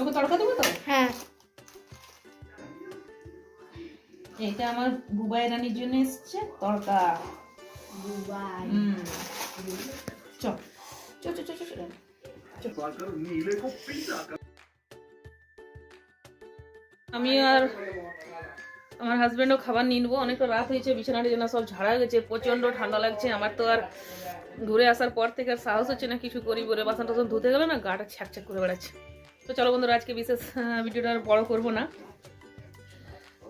তোকে তড়কা দেবো তো? হ্যাঁ। এটা আমার বুবাই রানীর জন্য এসছে তড়কা। দুবাই হুম। চ চ চ চ চ চ। আমি আর আমার হাজবেন্ডও খাবার নিয়ে নেব। অনেকটা রাত হয়েছে বিছানাটা যেন সব ঝাড়া গেছে প্রচণ্ড ঠান্ডা লাগছে। আমার তো আর ঘুরে আসার পর থেকে আর সাহস হচ্ছে না কিছু করি বলে। বাসন টাসন ধুতে গেলে না গাটা ছ্যাক ছ্যাক করে বেড়াচ্ছে। তো চলো বন্ধুরা, আজকে বিশেষ ভিডিওটা আর বড় করব না।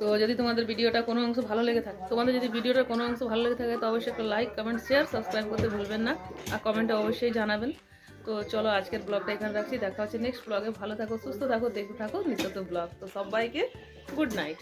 তো যদি তোমাদের ভিডিওটা কোনো অংশ ভালো লেগে থাকে, তোমাদের যদি ভিডিওটা কোনো অংশ ভালো লেগে থাকে, তো অবশ্যই একটা লাইক কমেন্ট শেয়ার সাবস্ক্রাইব করতে ভুলবেন না। আর কমেন্টে অবশ্যই জানাবেন। তো চলো আজকের ব্লগটা এখানে রাখছি। দেখা হচ্ছে নেক্সট ব্লগে ভালো থাকো, সুস্থ থাকো, দেখতে থাকো, নিত্য ব্লগ তো সবাইকে গুড নাইট